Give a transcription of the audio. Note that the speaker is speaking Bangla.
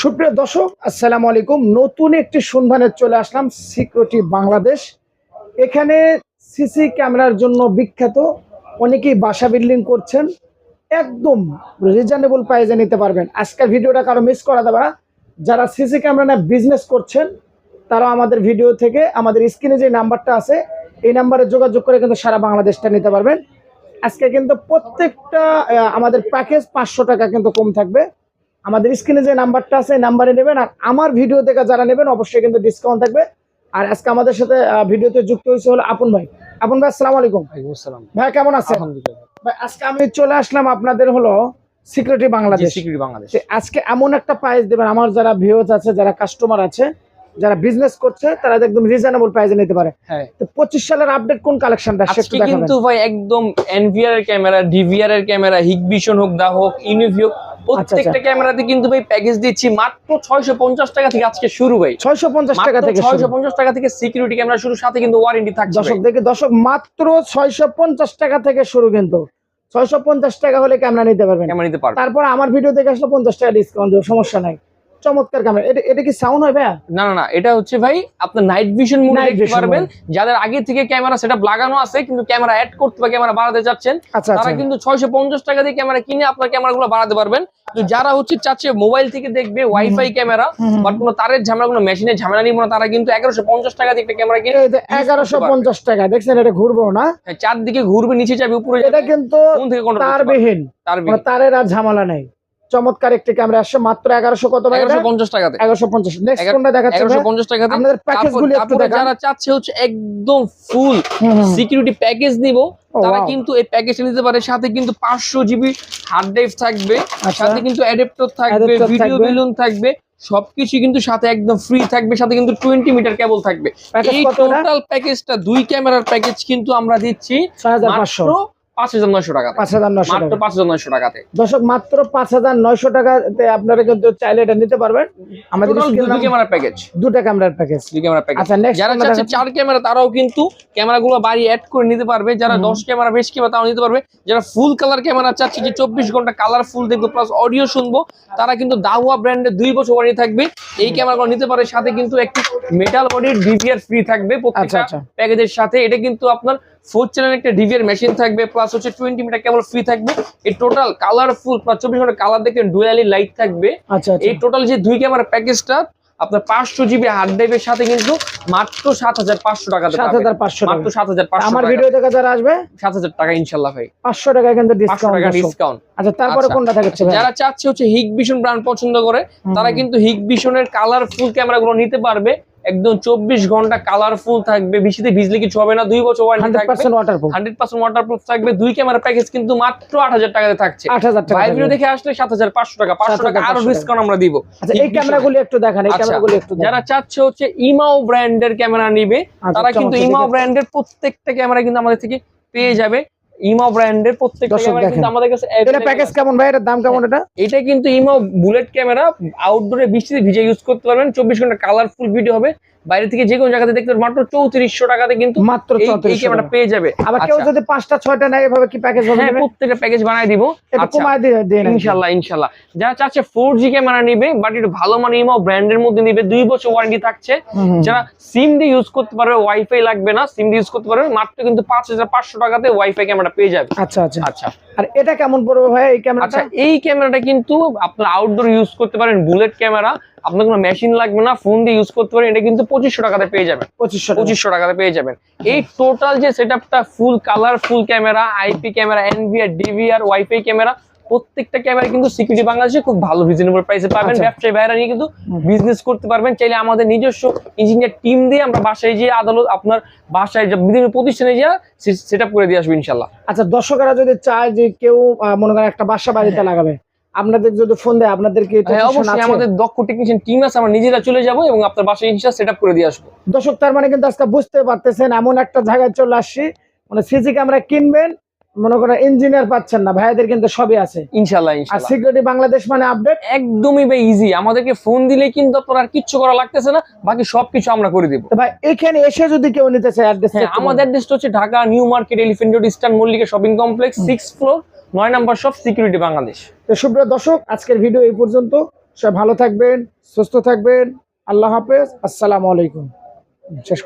সুপ্রিয় দর্শক, আসসালামু আলাইকুম। নতুন একটি সন্ধানে চলে আসলাম সিকিউরিটি বাংলাদেশ। এখানে সিসি ক্যামেরার জন্য বিখ্যাত, অনেকেই বাসা বিল্ডিং করছেন। একদম রিজনেবল প্রাইজে নিতে পারবেন। আজকের ভিডিওটা কারও মিস করা দেবে না যারা সিসি ক্যামেরা নিয়ে বিজনেস করছেন তারা আমাদের ভিডিও থেকে, আমাদের স্ক্রিনে যে নাম্বারটা আছে, এই নাম্বারে যোগাযোগ করে কিন্তু সারা বাংলাদেশটা নিতে পারবেন। আজকে কিন্তু প্রত্যেকটা আমাদের প্যাকেজ পাঁচশো টাকা কিন্তু কম থাকবে। আমাদের স্ক্রিনে যে নাম্বারটা আছে নাম্বারে নেবেন আর আমার ভিডিও থেকে যারা নেবেন অবশ্যই কিন্তু ডিসকাউন্ট থাকবে। আর আজকে আমাদের সাথে ভিডিওতে যুক্ত হয়েছে হলো আপন ভাই। আপন ভাই আসসালামু আলাইকুম। আসসালাম ভাই কেমন আছেন? ভাই আজকে আমি চলে আসলাম আপনাদের হলো সিকিউরিটি বাংলাদেশ সিকিউরিটি বাংলাদেশ আজকে এমন একটা প্রাইস দেবেন আমার যারা ভিউজ আছে যারা কাস্টমার আছে যারা বিজনেস করছে তারা একদম রিজনেবল প্রাইসে নিতে পারে। হ্যাঁ। তো পঁচিশ সালের আপডেট কোন কালেকশনটা সেটা কিন্তু ভাই একদম এনভিআর এর ক্যামেরা ডিভিআর এর ক্যামেরা হিগভিশন হোক দা হোক ইউনিভি হোক প্রত্যেকটা ক্যামেরাতে কিন্তু ভাই প্যাকেজ দিচ্ছি মাত্র ছয়শো পঞ্চাশ টাকা থেকে আজকে শুরু ভাই। ছয়শো পঞ্চাশ টাকা থেকে শুরু। ছয়শো পঞ্চাশ টাকা থেকে সিকিউরিটি ক্যামেরা শুরু সাথে কিন্তু ওয়ারেন্টি থাকছে দর্শক। দেখে দর্শক মাত্র ছয়শো পঞ্চাশ টাকা থেকে শুরু কিন্তু। ছয়শো পঞ্চাশ টাকা হলে ক্যামেরা নিতে পারবেন। ক্যামেরা নিতে পারবেন। তারপর আমার ভিডিও দেখে আসলে পঞ্চাশ টাকা ডিসকাউন্ট দেব সমস্যা নাই। চমৎকার ক্যামেরা এটা এটা কি সাউন্ড হয় ভাইয়া? না না না এটা হচ্ছে ভাই আপনার নাইট ভিশন মোড দেখতে পারবেন। যাদের আগে থেকে ক্যামেরা সেটা লাগানো আছে কিন্তু ক্যামেরা অ্যাড করতে বা ক্যামেরা বাড়াতে চাচ্ছেন আচ্ছা আচ্ছা। তারা কিন্তু ছয়শো পঞ্চাশ টাকা দিয়ে ক্যামেরা কিনে আপনার ক্যামেরাগুলো বাড়াতে পারবেন। যারা হচ্ছে চাচ্ছে মোবাইল থেকে দেখবে ওয়াইফাই ক্যামেরা। বাট কোনো তারের ঝামেলা কোনো মেশিনের ঝামেলা নিব না তারা কিন্তু এগারোশো পঞ্চাশ টাকা দিয়ে একটা ক্যামেরা কিনে এই যে এগারোশো পঞ্চাশ টাকা দেখছেন এটা ঘুরবো না? হ্যাঁ, চারদিকে ঘুরবে নিচে যাবে উপরে যাবে এটা কিন্তু কোন থেকে কোনটা তারবিহীন। তারের আর ঝামেলা নাই। চমৎকার একটি ক্যামেরা আসছে মাত্র এগারোশো কত টাকা? পঞ্চাশ টাকাতে। এগারোশো পঞ্চাশ। নেক্সট কোনটা দেখাচ্ছে এগারোশো পঞ্চাশ টাকাতে। আপনাদের প্যাকেজ গুলি একটু তারপরে যারা চাচ্ছে হচ্ছে একদম ফুল হুম, হুম। সিকিউরিটি প্যাকেজ নিব তারা কিন্তু এই প্যাকেজ নিতে পারে। সাথে কিন্তু পাঁচশো জিবি হার্ড ড্রাইভ থাকবে আচ্ছা। সাথে কিন্তু অ্যাডাপ্টার থাকবে ভিডিও বেলুন থাকবে। সবকিছু কিন্তু সাথে একদম ফ্রি থাকবে সাথে কিন্তু টোয়েন্টি মিটার কেবল থাকবে। এই টোটাল প্যাকেজটা দুই ক্যামেরার প্যাকেজ কিন্তু আমরা দিচ্ছি পাঁচশো মাত্র পাঁচ হাজার নয়শো টাকা পাঁচ হাজার নয়শো মাত্র টাকা। পাঁচ হাজার নয়শো টাকাতে। দর্শক মাত্র পাঁচ হাজার নয়শো টাকাতে আপনারা কিন্তু চাইলে এটা নিতে পারবেন। আমাদের ক্যামেরার প্যাকেজ দুটা ক্যামেরার প্যাকেজ দুই ক্যামেরা প্যাকেজ আচ্ছা নেক্সট যারা চাচ্ছে চার ক্যামেরা তারাও কিন্তু ক্যামেরাগুলো বাড়ি অ্যাড করে নিতে পারবে। যারা দশ ক্যামেরা বেশ ক্যামেরা তাও নিতে পারবে। যারা ফুল কালার ক্যামেরা চাচ্ছে যে চব্বিশ ঘণ্টা কালার ফুল দেখব প্লাস অডিও শুনব তারা কিন্তু দাহুয়া ব্র্যান্ডের দুই বছর ওয়ারেন্টি থাকবে। এই ক্যামেরাগুলো নিতে পারে। সাথে কিন্তু একটি মেটাল বডির ডিভিআর ফ্রি থাকবে প্রত্যেকটা আচ্ছা। প্যাকেজের সাথে। এটা কিন্তু আপনার ফোর চ্যানেল একটা ডিভিআর মেশিন থাকবে প্লাস হচ্ছে টোয়েন্টি মিটার কেবল ফ্রি থাকবে। এই টোটাল কালারফুল প্লাস চব্বিশ ঘণ্টা কালার দেখবেন ডুয়ালি লাইট থাকবে। আচ্ছা আচ্ছা। এই টোটাল যে দুই ক্যামেরা প্যাকেজটা আপনার পাঁচশো জিবি হার্ড ড্রাইভের সাথে কিন্তু মাত্র সাত হাজার পাঁচশো টাকাতে সাত হাজার পাঁচশো মাত্র টাকা সাত হাজার পাঁচশো আমার টাকা। ভিডিও থেকে যারা আসবে সাত হাজার টাকা ইনশাল্লাহ ভাই। পাঁচশো টাকা কিন্তু টাকা ডিসকাউন্ট আচ্ছা তারপরে আচ্ছা। কোনটা থাকছে ভাই? যারা চাচ্ছে হচ্ছে হিগ ভিশন ব্র্যান্ড পছন্দ করে তারা কিন্তু হিগ ভিশনের কালারফুল ক্যামেরাগুলো নিতে পারবে। একদম চব্বিশ ঘণ্টা কালারফুল থাকবে। বৃষ্টিতে ভিজলে কিছু হবে না দুই বছর ওয়ারেন্টি হান্ড্রেড থাকবে percent waterproof hundred percent waterproof থাকবে। দুই ক্যামেরা প্যাকেজ কিন্তু মাত্র আট হাজার টাকাতে থাকছে। আট হাজার টাকা। দেখে আসলে সাত হাজার পাঁচশো টাকা। পাঁচশো টাকা আরও ডিসকাউন্ট আমরা দিব। আচ্ছা এই ক্যামেরাগুলি একটু দেখান এই আচ্ছা, ক্যামেরাগুলি একটু যারা চাচ্ছে হচ্ছে ইমাও ব্র্যান্ডের ক্যামেরা নিবে আচ্ছা, তারা কিন্তু ইমাও। ব্র্যান্ডের প্রত্যেকটা ক্যামেরা কিন্তু আমাদের থেকে পেয়ে যাবে। ইমাও ব্র্যান্ডের প্রত্যেকটা ক্যামেরা কিন্তু দেখেন। আমাদের কাছে এটা প্যাকেজ কেমন ভাই? এটার দাম কেমন এটা? এটা কিন্তু ইমা বুলেট ক্যামেরা আউটডোরে বৃষ্টিতে ভিজে ইউজ করতে পারবেন। চব্বিশ ঘণ্টা কালারফুল ভিডিও হবে। বাইরে থেকে যে কোনো জায়গাতে দেখতে মাত্র চৌত্রিশশো টাকাতে কিন্তু মাত্র এই- ক্যামেরা পেয়ে যাবে। আবার কেউ আচ্ছা। যদি পাঁচটা ছয়টা নেয় এভাবে কি প্যাকেজ হবে প্রত্যেকটা প্যাকেজ বানাই দিব। ইনশাল্লাহ ইনশাল্লাহ। যারা চাচ্ছে ফোর জি ক্যামেরা নিবে বাট একটু ভালো মানে ইমাও ব্র্যান্ডের মধ্যে নিবে দুই বছর ওয়ারেন্টি থাকছে। যারা সিম দিয়ে ইউজ করতে পারবে ওয়াইফাই লাগবে না সিম দিয়ে ইউজ করতে পারবে মাত্র কিন্তু পাঁচ হাজার পাঁচশো টাকাতে ওয়াইফাই ক্যামেরা পেয়ে যাবে। আচ্ছা আচ্ছা। আচ্ছা। আর এটা কেমন পড়বে ভাই এই ক্যামেরাটা আচ্ছা এই ক্যামেরাটা কিন্তু আপনার আউটডোর ইউজ করতে পারেন বুলেট ক্যামেরা আপনার কোনো মেশিন লাগবে না ফোন দিয়ে ইউজ করতে পারেন এটা কিন্তু পঁচিশশো টাকাতে পেয়ে যাবেন। পঁচিশশো পঁচিশশো টাকাতে পেয়ে যাবেন। এই টোটাল যে সেটআপটা full colour full camera IP camera NVR DVR wifi camera প্রত্যেকটা ক্যামেরা কিন্তু সিকিউরিটি বাংলাদেশে খুব ভালো রিজনেবল প্রাইসে পাবেন। আচ্ছা। ব্যবসায়ী বাইরে নিয়ে কিন্তু বিজনেস করতে পারবেন। চাইলে আমাদের নিজস্ব ইঞ্জিনিয়ার টিম দিয়ে আমরা বাসায় যে আদালত আপনার বাসায় বিভিন্ন প্রতিষ্ঠানে যা সেট করে দিয়ে আসব ইনশাল্লাহ আচ্ছা দর্শকরা যদি চায় যে কেউ মনে করেন একটা বাসা বাড়িতে লাগাবে আপনাদের যদি ফোন দেয় আপনাদের কি হ্যাঁ অবশ্যই আছে? আমাদের দক্ষ টেকনিশিয়ান টিম আছে আমরা নিজেরা চলে যাব এবং আপনার বাসায় ইনশাল্লাহ সেট করে দিয়ে আসব। দর্শক তার মানে কিন্তু আজকে বুঝতে পারতেছেন এমন একটা জায়গায় চলে আসছি মানে সিসি ক্যামেরা কিনবেন মনে করেন ইঞ্জিনিয়ার পাচ্ছেন না ভাইদের কিন্তু সবই আছে। ইনশাল্লাহ আর সিকিউরিটি বাংলাদেশ মানে আপডেট একদমই ভাই ইজি আমাদেরকে ফোন দিলে কিন্তু আপনার আর কিচ্ছু করা লাগতেছে না বাকি সবকিছু আমরা করে দিব। ভাই এখানে এসে যদি কেউ নিতে চায় অ্যাড্রেস আমাদের অ্যাড্রেসটা হচ্ছে Dhaka new market elephant road eastern Mallika shopping complex six floor নয় নম্বর সব সিকিউরিটি বাংলাদেশ। তো সুপ্রিয় দর্শক, আজকের ভিডিও এই পর্যন্ত। সবাই ভালো থাকবেন, সুস্থ থাকবেন। আল্লাহ হাফেজ, আসসালামু আলাইকুম। শেষ